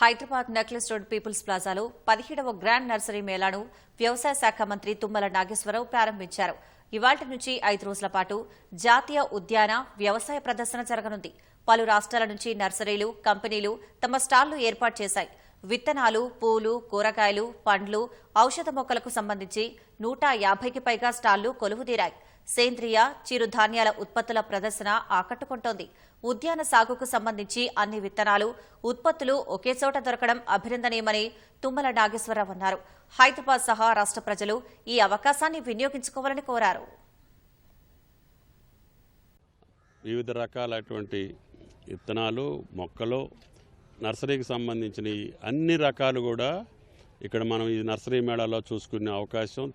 Hyderabad necklace road peoples ప్లాజాలో పదిహేడవ grand nursery మేళాను వ్యవసాయ శాఖ మంత్రి తుమ్మల నాగేశ్వరరావు ప్రారంభించారు. ఇవాటి నుంచి ఐదు రోజుల పాటు జాతీయ ఉద్యాన వ్యవసాయ ప్రదర్శన జరగనుంది. పలు రాష్ట్రాల నుంచి నర్సరీలు కంపెనీలు తమ స్టాళ్ళు ఏర్పాటు చేశాయి. విత్తనాలు పూలు కూరగాయలు పండ్లు ఔషధ మొక్కలకు సంబంధించి నూట యాభైకి పైగా స్టాళ్ళు కొలువుదీరాయి. సేంద్రియ చిరుధాన్యాల ఉత్పత్తుల ప్రదర్శన ఆకట్టుకుంటోంది. ఉద్యాన సాగుకు సంబంధించి అన్ని విత్తనాలు ఉత్పత్తులు ఒకే చోట దొరకడం అభినందనీయమని తుమ్మల నాగేశ్వరరావు అన్నారు. హైదరాబాద్ సహా రాష్ట్ర ప్రజలు ఈ అవకాశాన్ని వినియోగించుకోవాలని కోరారు. వివిధ రకాలైనటువంటి విత్తనాలు మొక్కలు నర్సరీకి సంబంధించిన అన్ని రకాలు కూడా ఇక్కడ మనం ఈ నర్సరీ మేళాలో చూసుకునే అవకాశం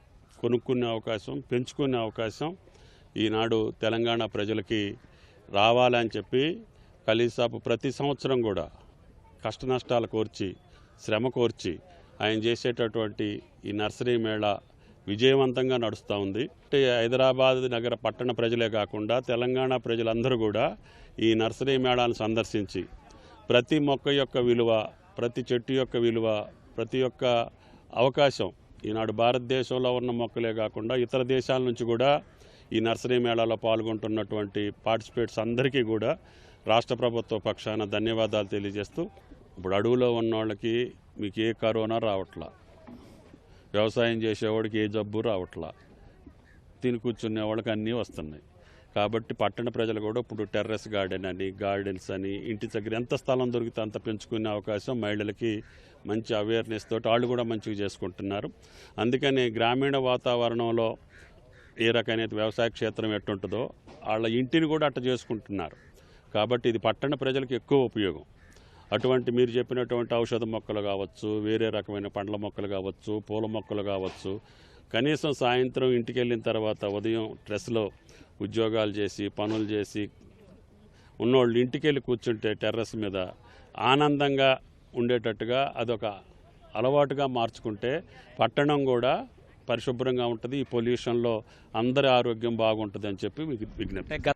కొనుక్కునే అవకాశం పెంచుకునే అవకాశం ఈనాడు తెలంగాణ ప్రజలకి రావాలని చెప్పి కలీసాపు ప్రతి సంవత్సరం కూడా కష్ట నష్టాలు కోర్చి శ్రమ కోర్చి ఆయన చేసేటటువంటి ఈ నర్సరీ మేళా విజయవంతంగా నడుస్తూ ఉంది. అంటే హైదరాబాద్ నగర పట్టణ ప్రజలే కాకుండా తెలంగాణ ప్రజలందరూ కూడా ఈ నర్సరీ మేళాను సందర్శించి ప్రతి మొక్క యొక్క విలువ ప్రతి చెట్టు యొక్క విలువ ప్రతి ఒక్క అవకాశం ఈనాడు భారతదేశంలో ఉన్న మొక్కలే కాకుండా ఇతర దేశాల నుంచి కూడా ఈ నర్సరీ మేళాలో పాల్గొంటున్నటువంటి పార్టిసిపేట్స్ అందరికీ కూడా రాష్ట్ర ప్రభుత్వ పక్షాన ధన్యవాదాలు తెలియజేస్తూ ఇప్పుడు అడవులో ఉన్న వాళ్ళకి మీకు ఏ కరోనా రావట్లా? వ్యవసాయం చేసేవాడికి ఏ జబ్బు రావట్లా? తిని కూర్చునే వాళ్ళకి అన్నీ వస్తున్నాయి. కాబట్టి పట్టణ ప్రజలు కూడా ఇప్పుడు టెర్రస్ గార్డెన్ అని గార్డెన్స్ అని ఇంటి దగ్గర ఎంత స్థలం దొరికితే అంత పెంచుకునే అవకాశం మహిళలకి మంచి అవేర్నెస్ తోటి వాళ్ళు కూడా మంచిగా చేసుకుంటున్నారు. అందుకని గ్రామీణ వాతావరణంలో ఏ రకమైన వ్యవసాయ క్షేత్రం ఎట్టుంటుందో వాళ్ళ ఇంటిని కూడా అట్ట చేసుకుంటున్నారు. కాబట్టి ఇది పట్టణ ప్రజలకు ఎక్కువ ఉపయోగం. అటువంటి మీరు చెప్పినటువంటి ఔషధ మొక్కలు కావచ్చు వేరే రకమైన పండ్ల మొక్కలు కావచ్చు పూల మొక్కలు కావచ్చు కనీసం సాయంత్రం ఇంటికి వెళ్ళిన తర్వాత ఉదయం డ్రెస్లో ఉద్యోగాలు చేసి పనులు చేసి ఉన్నోళ్ళు ఇంటికి వెళ్ళి కూర్చుంటే టెర్రస్ మీద ఆనందంగా ఉండేటట్టుగా అదొక అలవాటుగా మార్చుకుంటే పట్టణం కూడా పరిశుభ్రంగా ఉంటుంది ఈ పొల్యూషన్లో అందరి ఆరోగ్యం బాగుంటుంది అని చెప్పి విజ్ఞప్తి.